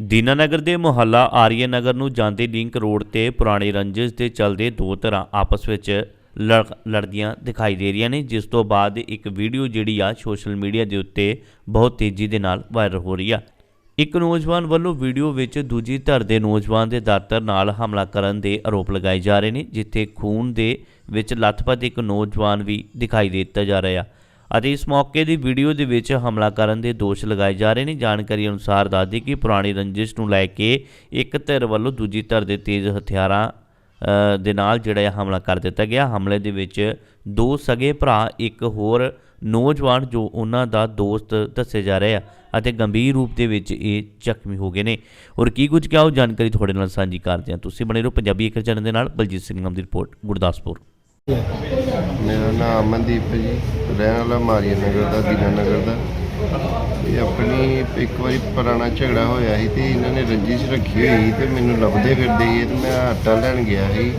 ਦੀਨਾਨਗਰ ਦੇ ਮੁਹੱਲਾ ਆਰੀਆ ਨਗਰ ਨੂੰ ਜਾਂਦੇ ਲਿੰਕ ਰੋਡ ਤੇ ਪੁਰਾਣੇ ਰੰਜਿਸ਼ ਦੇ ਚਲਦੇ ਦੋ ਤਰ੍ਹਾਂ ਆਪਸ ਵਿੱਚ ਲੜ- ਲੜਦੀਆਂ ਦਿਖਾਈ ਦੇ ਰਹੀਆਂ ਨੇ, ਜਿਸ ਤੋਂ ਬਾਅਦ ਇੱਕ ਵੀਡੀਓ ਜਿਹੜੀ ਆ ਸੋਸ਼ਲ ਮੀਡੀਆ ਦੇ ਉੱਤੇ ਬਹੁਤ ਤੇਜ਼ੀ ਦੇ ਨਾਲ ਵਾਇਰਲ ਹੋ ਰਹੀ ਆ। ਇੱਕ ਨੌਜਵਾਨ ਵੱਲੋਂ ਵੀਡੀਓ ਵਿੱਚ ਦੂਜੀ ਧਿਰ ਦੇ ਨੌਜਵਾਨ ਦੇ ਦਾਤਰ ਨਾਲ ਹਮਲਾ ਕਰਨ ਦੇ ਆਰੋਪ ਲਗਾਏ ਜਾ ਰਹੇ ਨੇ, ਜਿੱਥੇ ਖੂਨ ਦੇ ਵਿੱਚ ਲੱਥਪੱਥ ਇੱਕ ਨੌਜਵਾਨ ਵੀ ਦਿਖਾਈ ਦੇ ਦਿੱਤਾ ਜਾ ਰਿਹਾ। ਅਤੇ ਇਸ ਮੌਕੇ ਦੀ ਵੀਡੀਓ ਦੇ ਵਿੱਚ ਹਮਲਾ ਕਰਨ ਦੇ ਦੋਸ਼ ਲਗਾਏ ਜਾ ਰਹੇ ਨੇ। ਜਾਣਕਾਰੀ ਅਨੁਸਾਰ ਦੱਸਦੀ ਕਿ ਪੁਰਾਣੀ ਰੰਜਿਸ਼ ਨੂੰ ਲੈ ਕੇ ਇੱਕ ਧਿਰ ਵੱਲੋਂ ਦੂਜੀ ਧਿਰ ਦੇ ਤੇਜ਼ ਹਥਿਆਰਾਂ ਦੇ ਨਾਲ ਜਿਹੜਾ ਇਹ ਹਮਲਾ ਕਰ ਦਿੱਤਾ ਗਿਆ। ਹਮਲੇ ਦੇ ਵਿੱਚ ਦੋ ਸਗੇ ਭਰਾ, ਇੱਕ ਹੋਰ ਨੌਜਵਾਨ ਜੋ ਉਹਨਾਂ ਦਾ ਦੋਸਤ ਦੱਸੇ ਜਾ ਰਹੇ ਆ ਅਤੇ ਗੰਭੀਰ ਰੂਪ ਦੇ ਵਿੱਚ ਇਹ ਜ਼ਖਮੀ ਹੋ ਗਏ ਨੇ। ਔਰ ਕੀ ਕੁਝ ਕਿਹਾ ਉਹ ਜਾਣਕਾਰੀ ਤੁਹਾਡੇ ਨਾਲ ਸਾਂਝੀ ਕਰਦੇ ਹਾਂ। ਤੁਸੀਂ ਬਣੇ ਰਹੋ ਪੰਜਾਬੀ ਇੱਕ ਚੈਨਲ ਦੇ ਨਾਲ। ਬਲਜੀਤ ਸਿੰਘ ਨਾਮ ਦੀ ਰਿਪੋਰਟ, ਗੁਰਦਾਸਪੁਰ। ਮੇਰਾ ਨਾਮ ਅਮਨਦੀਪ ਹੈ ਜੀ। ਰਹਿਣ ਵਾਲਾ ਮਾਰੀਆ ਨਗਰ ਦਾ, ਦੀਨਾ ਨਗਰ ਦਾ। ਇਹ ਆਪਣੀ ਇੱਕ ਵਾਰੀ ਪੁਰਾਣਾ ਝਗੜਾ ਹੋਇਆ ਸੀ ਤੇ ਇਹਨਾਂ ਨੇ ਰੰਜਿਸ਼ ਰੱਖੀ ਹੋਈ ਸੀ ਤੇ ਮੈਨੂੰ ਲੱਭਦੇ ਫਿਰਦੇ ਸੀ ਤੇ ਮੈਂ ਆਟਾ ਲੈਣ ਗਿਆ ਸੀ।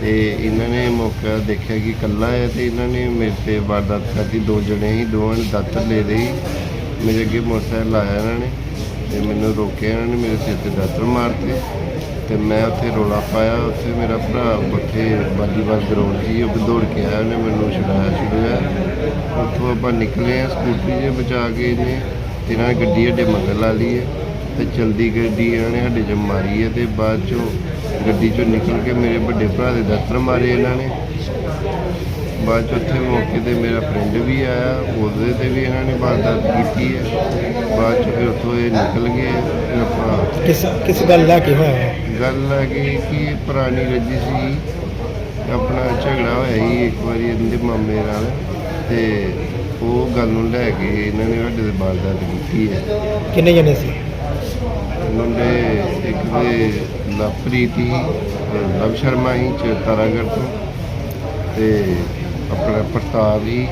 ਤੇ ਇਹਨਾਂ ਨੇ ਮੌਕਾ ਦੇਖਿਆ ਕਿ ਇਕੱਲਾ ਹੈ ਤੇ ਇਹਨਾਂ ਨੇ ਮੇਰੇ ਤੇ ਵਾਰਦਾਤ ਕਰਤੀ। ਦੋ ਜਣੇ ਸੀ, ਦੋਵਾਂ ਨੇ ਦਾਤਰ ਲੈ ਲਈ। ਮੇਰੇ ਅੱਗੇ ਮੋਟਰਸਾਈਕਲ ਲਾਇਆ ਇਹਨਾਂ ਨੇ ਤੇ ਮੈਨੂੰ ਰੋਕਿਆ ਇਹਨਾਂ ਨੇ, ਮੇਰੇ ਸਿਰ ਤੇ ਦਾਤਰ ਮਾਰਤੇ। ਤੇ ਮੈਂ ਉੱਥੇ ਰੋਲਾ ਪਾਇਆ, ਉੱਥੇ ਮੇਰਾ ਭਰਾ ਉੱਥੇ ਵਾਲੀਬਾਲ ਗਰਾਊਂਡ ਸੀ ਉਹ ਦੌੜ ਕੇ ਆਇਆ, ਉਹਨੇ ਮੈਨੂੰ ਛੁਡਾਇਆ ਛੁਡਾਇਆ। ਉੱਥੋਂ ਆਪਾਂ ਨਿਕਲੇ ਆ ਸਕੂਟਰੀ 'ਚ ਬਚਾ ਕੇ ਇਹਨੇ ਤੇ ਇਹਨਾਂ ਨੇ ਗੱਡੀ ਸਾਡੇ ਮਗਰ ਲਾ ਲਈ ਹੈ ਤੇ ਚਲਦੀ ਗੱਡੀ ਇਹਨਾਂ ਨੇ ਸਾਡੇ 'ਚ ਮਾਰੀ ਹੈ ਤੇ ਬਾਅਦ 'ਚੋਂ ਗੱਡੀ 'ਚੋਂ ਨਿਕਲ ਕੇ ਮੇਰੇ ਵੱਡੇ ਭਰਾ ਦੇ ਦਾਤਰ ਮਾਰੇ ਇਹਨਾਂ ਨੇ। ਬਾਅਦ 'ਚ ਉੱਥੇ ਮੌਕੇ ਤੇ ਮੇਰਾ ਫਰੈਂਡ ਵੀ ਆਇਆ, ਉਹਦੇ ਤੇ ਵੀ ਇਹਨਾਂ ਨੇ ਵਾਰਦਾਤ ਕੀਤੀ ਹੈ। ਬਾਅਦ 'ਚ ਫਿਰ ਉੱਥੋਂ ਇਹ ਨਿਕਲ ਗਏ ਫਿਰ ਆਪਾਂ ਕਿਸ ਕਿਸ ਗੱਲ ਲੈ ਕੇ ਹੋਇਆ? ਹੈ? ਗੱਲ ਹੈ ਕਿ ਪੁਰਾਣੀ ਰੱਜੀ ਸੀ ਆਪਣਾ ਝਗੜਾ ਹੋਇਆ ਸੀ ਇੱਕ ਵਾਰੀ ਇਹਦੇ ਮਾਮੇ ਨਾਲ ਤੇ ਉਹ ਗੱਲ ਨੂੰ ਲੈ ਕੇ ਇਹਨਾਂ ਨੇ ਸਾਡੇ ਤੇ ਵਾਰਦਾਤ ਕੀਤੀ ਹੈ। ਕਿੰਨੇ ਜਣੇ ਸੀ? ਮੁੰਡੇ ਇੱਕ ਦੇ ਲਵਪ੍ਰੀਤ ਸੀ ਅਹ ਲਵ ਸ਼ਰਮਾ ਸੀ ਚ ਤਾਰਾਗੜ੍ਹ ਤੋਂ ਤੇ ਆਪਣਾ ਪ੍ਰਤਾਪ ਸੀ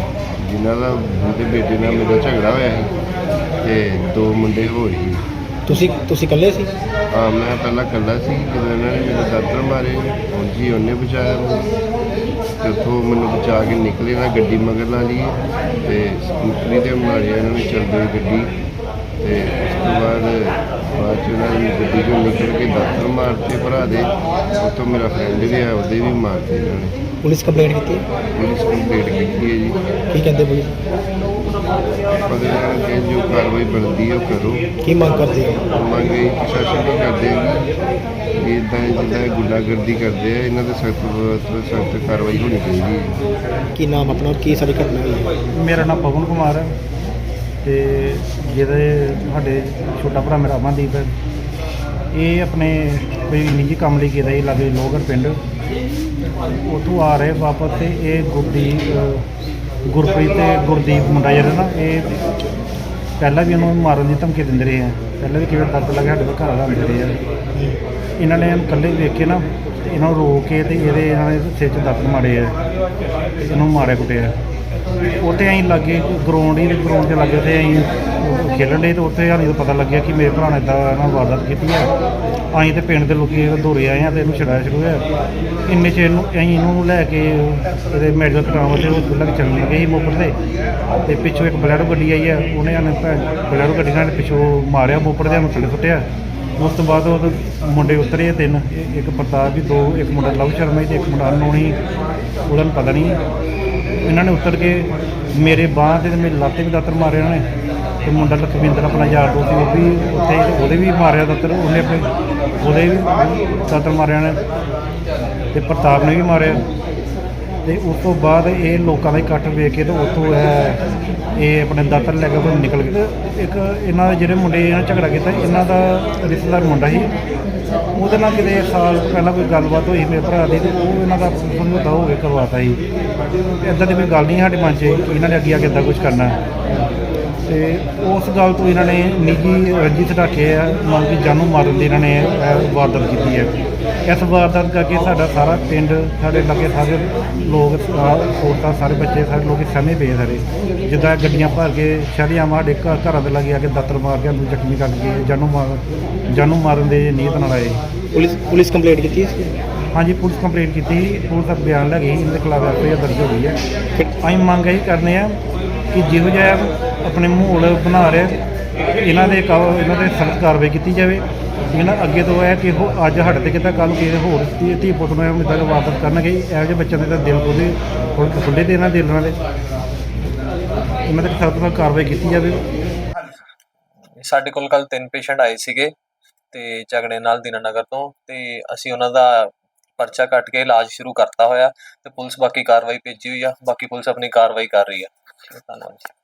ਜਿਨ੍ਹਾਂ ਦਾ ਉਹਦੇ ਬੇਟੇ ਨਾਲ ਮੇਰਾ ਝਗੜਾ ਹੋਇਆ ਸੀ। ਦੋ ਮੁੰਡੇ ਹੋਰ ਸੀ। ਤੁਸੀਂ ਤੁਸੀਂ ਇਕੱਲੇ ਸੀ? ਹਾਂ ਮੈਂ ਪਹਿਲਾਂ ਇਕੱਲਾ ਸੀ। ਜਦੋਂ ਇਹਨਾਂ ਨੇ ਮੇਰੇ ਦਾਤਰ ਮਾਰੇ ਹੁਣ ਜੀ ਉਹਨੇ ਬਚਾਇਆ ਮੈਨੂੰ। ਤੇ ਉੱਥੋਂ ਮੈਨੂੰ ਬਚਾ ਕੇ ਨਿਕਲੇ ਨਾ ਗੱਡੀ ਮਗਰ ਲਾ ਲਈ ਤੇ ਸਕੂਟਰੀ ਤੇ ਮਾਰਿਆ ਇਹਨਾਂ ਨੇ ਚੱਲਦੀ ਗੱਡੀ। ਤੇ ਉਸ ਤੋਂ ਬਾਅਦ ਬਾਅਦ ਚ ਉਹਨਾਂ ਨੇ ਗੱਡੀ ਚੋਂ ਨਿਕਲ ਕੇ ਦਾਤਰ ਮਾਰਤੇ ਭਰਾ ਦੇ। ਉੱਥੋਂ ਮੇਰਾ ਫਰੈਂਡ ਵੀ ਆਇਆ ਉਹਦੇ ਵੀ ਮਾਰਤੇ ਇਹਨਾਂ ਨੇ। ਪੁਲਿਸ ਕੰਪਲੇਂਟ ਕੀਤੀ ਹੈ? ਪੁਲਿਸ ਕੰਪਲੇਂਟ ਕੀਤੀ ਹੈ ਜੀ। ਕੀ ਕਹਿੰਦੇ ਪੁਲਿਸ? ਨਹੀਂ ਕਿ ਜੋ ਕਾਰਵਾਈ ਬਣਦੀ ਹੈ ਉਹ ਕਰੋ। ਕੀ ਮੰਗ ਕਰਦੇ ਹੋ? ਮੰਗ ਇਹ ਪ੍ਰਸ਼ਾਸਨ ਤੋਂ ਕਰਦੇ ਹਾਂ ਕਿ ਇਦਾਂ ਜਿੱਦਾਂ ਗੁੰਡਾਗਰਦੀ ਕਰਦੇ ਆ ਇਹਨਾਂ ਤੇ ਸਖਤ ਸਖਤ ਕਾਰਵਾਈ ਹੋਣੀ ਚਾਹੀਦੀ ਹੈ ਕੀ ਨਾਮ ਆਪਣਾ ਕੀ ਸਾਰੀ ਘਟਨਾ ਹੋਈ? ਹੈ ਮੇਰਾ ਨਾਮ ਪਵਨ ਕੁਮਾਰ ਹੈ ਤੇ ਜਿਹਦੇ ਸਾਡੇ ਛੋਟਾ ਭਰਾ ਮੇਰਾ ਅਮਨਦੀਪ ਹੈ ਇਹ ਆਪਣੇ ਕੋਈ ਨਿੱਜੀ ਕੰਮ ਲਈ ਗਿਆ ਇਹ ਲਾਗੇ ਲੋਗਰ ਪਿੰਡ। ਉੱਥੋਂ ਆ ਰਹੇ ਵਾਪਸ ਤੇ ਇਹ ਅਹ, ਗੁਰਪ੍ਰੀਤ ਤੇ ਗੁਰਦੀਪ ਮੁੰਡਾ ਜਿਹੜਾ ਨਾ, ਇਹ ਪਹਿਲਾਂ ਵੀ ਉਹਨੂੰ ਮਾਰਨ ਦੀ ਧਮਕੀ ਦਿੰਦੇ ਰਹੇ ਆ। ਪਹਿਲਾਂ ਵੀ ਕਿਵੇਂ ਦਰਦ ਲੱਗਾ, ਸਾਡੇ ਕੋਲ ਘਰ ਆਉਂਦੇ ਰਹੇ ਆ। ਇਹਨਾਂ ਨੇ ਇਹਨੂੰ ਇਕੱਲੇ ਵੇਖ ਕੇ ਨਾ, ਤੇ ਇਹਨਾਂ ਨੂੰ ਰੋਕ ਕੇ ਤੇ ਇਹਦੇ ਇਹਨਾਂ ਨੇ ਸਿਰ 'ਚ ਦੱਤ ਮਾਰੇ ਆ, ਤੇ ਇਹਨੂੰ ਮਾਰਿਆ ਕੁੱਟਿਆ ਉੱਥੇ ਅਸੀਂ ਲੱਗੇ ਗਰਾਊਂਡ ਹੀ ਗਰਾਊਂਡ 'ਚ ਲੱਗੇ ਤੇ ਅਸੀਂ ਖੇਡਣ ਦੇ ਤੇ ਉੱਥੇ ਸਾਨੂੰ ਪਤਾ ਲੱਗਿਆ ਕਿ ਮੇਰੇ ਭਰਾ ਨੇ ਇਦਾਂ ਇਹਨਾਂ ਵਾਰਦਾਤ ਕੀਤੀ ਹੈ ਅਸੀਂ ਤੇ ਪਿੰਡ ਦੇ ਲੋਕੀ ਦੌੜੇ ਆਏ ਆ ਤੇ ਇਹਨੂੰ ਛਡਾਇਆ ਸ਼ੁਰੂ ਹੋਇਆ। ਇੰਨੇ ਚ ਇਹਨੂੰ ਅਸੀਂ ਇਹਨੂੰ ਲੈ ਕੇ ਇਹਦੇ ਮੈਡੀਕਲ ਕਰਾਉਣ ਤੇ ਹਸਪਤਾਲ ਲੈ ਕੇ ਚੱਲ ਗਏ ਸੀ ਮੋਪਰ ਤੇ ਤੇ ਪਿੱਛੋਂ ਇੱਕ ਬਲੈਰੋ ਗੱਡੀ ਆਈ ਆ, ਉਹਨੇ ਆਨੇ ਬਲੈਰੋ ਗੱਡੀ ਨਾਲ ਪਿੱਛੋਂ ਮਾਰਿਆ ਮੋਪਰ ਦੇ ਨੂੰ ਸੁੱਟਿਆ। ਉਸ ਤੋਂ ਬਾਅਦ ਉਹ ਮੁੰਡੇ ਉਤਰੇ ਤਿੰਨ, ਇੱਕ ਪ੍ਰਤਾਪ ਵੀ ਦੋ, ਇੱਕ ਮੁੰਡਾ ਲਵ ਸ਼ਰਮਾ ਸੀ ਤੇ ਇੱਕ ਮੁੰਡਾ ਅਨਨੋਨੀ ਉਹਦਾ ਨੂੰ ਪਤਾ ਨਹੀਂ ਇਹਨਾਂ ਨੇ ਉਤਰ ਕੇ ਮੇਰੇ ਬਾਂਹ ਤੇ ਤੇ ਮੇਰੀ ਲੱਤ ਤੇ ਵੀ ਦਾਤਰ ਮਾਰੇ ਉਹਨਾਂ ਨੇ। ਤੇ ਮੁੰਡਾ ਲਖਵਿੰਦਰ ਆਪਣਾ ਯਾਰ ਦੋਸਤ ਸੀ, ਉਹ ਵੀ ਉੱਥੇ ਉਹਦੇ ਵੀ ਮਾਰਿਆ ਤੱਤਰ ਉਹਨੇ ਆਪਣੇ ਉਹਦੇ ਵੀ ਤੱਤਰ ਮਾਰਿਆ ਨੇ ਤੇ ਪ੍ਰਤਾਪ ਨੇ ਵੀ ਮਾਰਿਆ। ਤੇ ਉਸ ਤੋਂ ਬਾਅਦ ਇਹ ਲੋਕਾਂ ਦਾ ਇਕੱਠ ਵੇਖ ਕੇ ਤੇ ਉੱਥੋਂ ਇਹ ਇਹ ਆਪਣੇ ਦਾਤਰ ਲੈ ਕੇ ਉਹ ਨਿਕਲ ਗਏ। ਤੇ ਇੱਕ ਇਹਨਾਂ ਦੇ ਜਿਹੜੇ ਮੁੰਡੇ ਇਹਨਾਂ ਝਗੜਾ ਕੀਤਾ, ਇਹਨਾਂ ਦਾ ਰਿਸ਼ਤੇਦਾਰ ਮੁੰਡਾ ਸੀ। ਉਹਦੇ ਨਾਲ ਕਿਤੇ ਸਾਲ ਪਹਿਲਾਂ ਕੋਈ ਗੱਲਬਾਤ ਹੋਈ, ਮੇਰੇ ਭਰਾ ਦੀ, ਤੇ ਉਹ ਇਹਨਾਂ ਦਾ ਸਮਝੌਤਾ ਹੋ ਕੇ ਕਰਵਾਤਾ ਸੀ ਇਦਾਂ ਦੀ ਕੋਈ ਗੱਲ ਨਹੀਂ ਸਾਡੇ ਮਨ 'ਚ ਇਹਨਾਂ ਨੇ ਅੱਗੇ ਆ ਕੇ ਇੱਦਾਂ ਕੁਝ ਕਰਨਾ। ਤੇ ਉਸ ਗੱਲ ਤੋਂ ਇਹਨਾਂ ਨੇ ਨਿੱਜੀ ਰੰਜਿਸ਼ ਰੱਖੇ ਆ ਮੰਨ ਕਿ ਜਾਨੂ ਮਾਰਨ ਦੀ ਇਹਨਾਂ ਨੇ, ਇਹ ਵਾਰਦਾਤ ਕੀਤੀ ਹੈ। ਇਸ ਵਾਰਦਾਤ ਕਰਕੇ ਸਾਡਾ ਸਾਰਾ ਪਿੰਡ ਸਾਡੇ ਲਾਗੇ ਸਾਰੇ ਲੋਕ ਔਰਤਾਂ ਸਾਰੇ ਬੱਚੇ ਸਾਰੇ ਲੋਕ ਸਹਿਮੇ ਪਏ ਸਾਰੇ। ਜਿੱਦਾਂ ਗੱਡੀਆਂ ਭਰ ਕੇ ਸ਼ਹਿਰੀਆਂ ਸਾਡੇ ਘ- ਘਰਾਂ ਦੇ ਲਾਗੇ ਆ ਕੇ ਦਾਤਰ ਮਾਰ ਕੇ ਨੂੰ ਜ਼ਖਮੀ ਕਰ ਗਏ ਜਾਨੋਂ ਮਾਰ ਜਾਨੋਂ ਮਾਰਨ ਦੇ ਨੀਅਤ ਨਾਲ ਆਏ। ਪੁਲਿਸ ਪੁਲਿਸ ਕੰਪਲੇਂਟ ਕੀਤੀ ਇਸ? ਹਾਂਜੀ ਪੁਲਿਸ ਕੰਪਲੇਂਟ ਕੀਤੀ ਪੁਲਿਸ ਦਾ ਬਿਆਨ ਲੈ ਗਈ ਇਹਨਾਂ ਦੇ ਖਿਲਾਫ ਐਫ ਆਈ ਆਰ ਦਰਜ ਹੋ ਗਈ ਹੈ। ਅਸੀਂ ਮੰਗ ਇਹ ਕਰਨੇ ਆ ਕਿ ਜਿਹੋ ਜਿਹਾ ਆਪਣੇ ਮਾਹੌਲ ਬਣਾ ਰਿਹਾ ਇਹਨਾਂ ਦੇ ਕਾ- ਇਹਨਾਂ ਦੇ ਸਖਤ ਕਾਰਵਾਈ ਕੀਤੀ ਜਾਵੇ। ਇਹਨਾਂ ਅੱਗੇ ਤੋਂ ਇਹ ਕਿ ਉਹ ਅੱਜ ਸਾਡੇ ਤੇ ਕਿਤਾ ਕੱਲ ਕਿਸੇ ਹੋਰ ਧੀ ਧੀ ਪੁੱਤ ਨੂੰ ਐਵੇਂ ਤੱਕ ਵਾਪਸ ਕਰਨਗੇ, ਇਹੋ ਜਿਹੇ ਬੱਚਿਆਂ ਦੇ ਤਾਂ ਦਿਲ ਖੁੱਲੇ ਖੁੱਲੇ ਦੇ ਇਹਨਾਂ ਦੇ ਇਹਨਾਂ ਤੇ ਸਖਤ ਨਾਲ ਕਾਰਵਾਈ ਕੀਤੀ ਜਾਵੇ। ਸਾਡੇ ਕੋਲ ਕੱਲ ਤਿੰਨ ਪੇਸ਼ੈਂਟ ਆਏ ਸੀਗੇ ਤੇ ਝਗੜੇ ਨਾਲ ਦੀਨਾਨਗਰ ਤੋਂ ਤੇ ਅਸੀਂ ਉਹਨਾਂ ਦਾ ਪਰਚਾ ਕੱਟ ਕੇ ਇਲਾਜ ਸ਼ੁਰੂ ਕਰਤਾ ਹੋਇਆ ਤੇ ਪੁਲਿਸ ਬਾਕੀ ਕਾਰਵਾਈ ਭੇਜੀ ਹੋਈ ਆ, ਬਾਕੀ ਪੁਲਿਸ ਆਪਣੀ ਕਾਰਵਾਈ ਕਰ ਰਹੀ ਆ। ਧੰਨਵਾਦ ਜੀ।